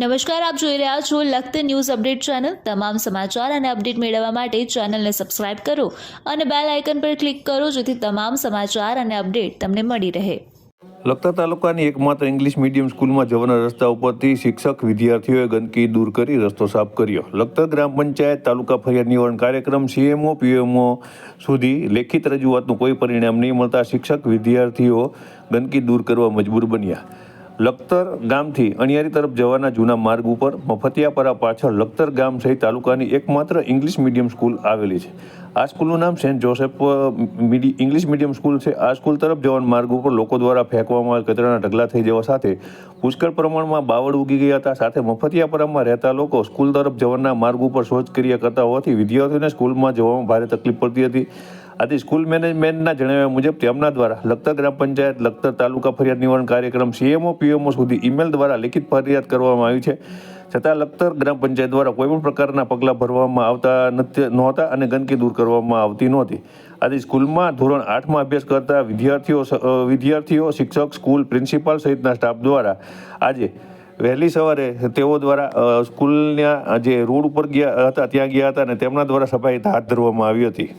નમસ્કાર, આપ જોઈ રહ્યા છો લખત ન્યૂઝ અપડેટ ચેનલ. તમામ સમાચાર અને અપડેટ મેળવવા માટે ચેનલને સબસ્ક્રાઇબ કરો અને બેલ આઇકન પર ક્લિક કરો જેથી તમામ સમાચાર અને અપડેટ તમને મળી રહે. લખતા તાલુકાની એકમાત્ર ઇંગ્લિશ મીડિયમ સ્કૂલમાં જવાના રસ્તા ઉપરથી શિક્ષક વિદ્યાર્થીઓએ ગંદકી દૂર કરી રસ્તો સાફ કર્યો. લખતર ગ્રામ પંચાયત તાલુકા ફરિયાદ નિવારણ કાર્યક્રમ સીએમઓ પીએમઓ સુધી લેખિત રજૂઆતનું કોઈ પરિણામ નહીં મળતા શિક્ષક વિદ્યાર્થીઓ ગંદકી દૂર કરવા મજબૂર બન્યા. લખતર ગામથી અણિયારી તરફ જવાના જૂના માર્ગ ઉપર મફતિયાપરા પાછળ લખતર ગામ સહિત તાલુકાની એકમાત્ર ઇંગ્લિશ મીડિયમ સ્કૂલ આવેલી છે. આ સ્કૂલનું નામ saint Joseph English medium school છે. આ સ્કૂલ તરફ જવાના માર્ગ ઉપર લોકો દ્વારા ફેંકવામાં આવેલ કચરાના ઢગલા થઈ જવા સાથે પુષ્કળ પ્રમાણમાં બાવળ ઉગી ગયા હતા. સાથે મફતિયાપરામાં રહેતા લોકો સ્કૂલ તરફ જવાના માર્ગ ઉપર શૌચક્રિયા કરતા હોવાથી વિદ્યાર્થીઓને સ્કૂલમાં જવામાં ભારે તકલીફ પડતી હતી. આથી સ્કૂલ મેનેજમેન્ટના જણાવ્યા મુજબ તેમના દ્વારા લખતર ગ્રામ પંચાયત, લખતર તાલુકા ફરિયાદ નિવારણ કાર્યક્રમ સીએમઓ પીએમઓ સુધી ઈમેલ દ્વારા લેખિત ફરિયાદ કરવામાં આવી છે. છતાં લખતર ગ્રામ પંચાયત દ્વારા કોઈપણ પ્રકારના પગલાં ભરવામાં આવતા નથી, નહોતા અને ગંદકી દૂર કરવામાં આવતી નહોતી. આજે સ્કૂલમાં ધોરણ આઠમાં અભ્યાસ કરતા વિદ્યાર્થીઓ વિદ્યાર્થીઓ, શિક્ષક, સ્કૂલ પ્રિન્સિપાલ સહિતના સ્ટાફ દ્વારા આજે વહેલી સવારે તેઓ દ્વારા સ્કૂલના જે રોડ ઉપર ગયા હતા, ત્યાં ગયા હતા અને તેમના દ્વારા સફાઈ હાથ ધરવામાં આવી હતી.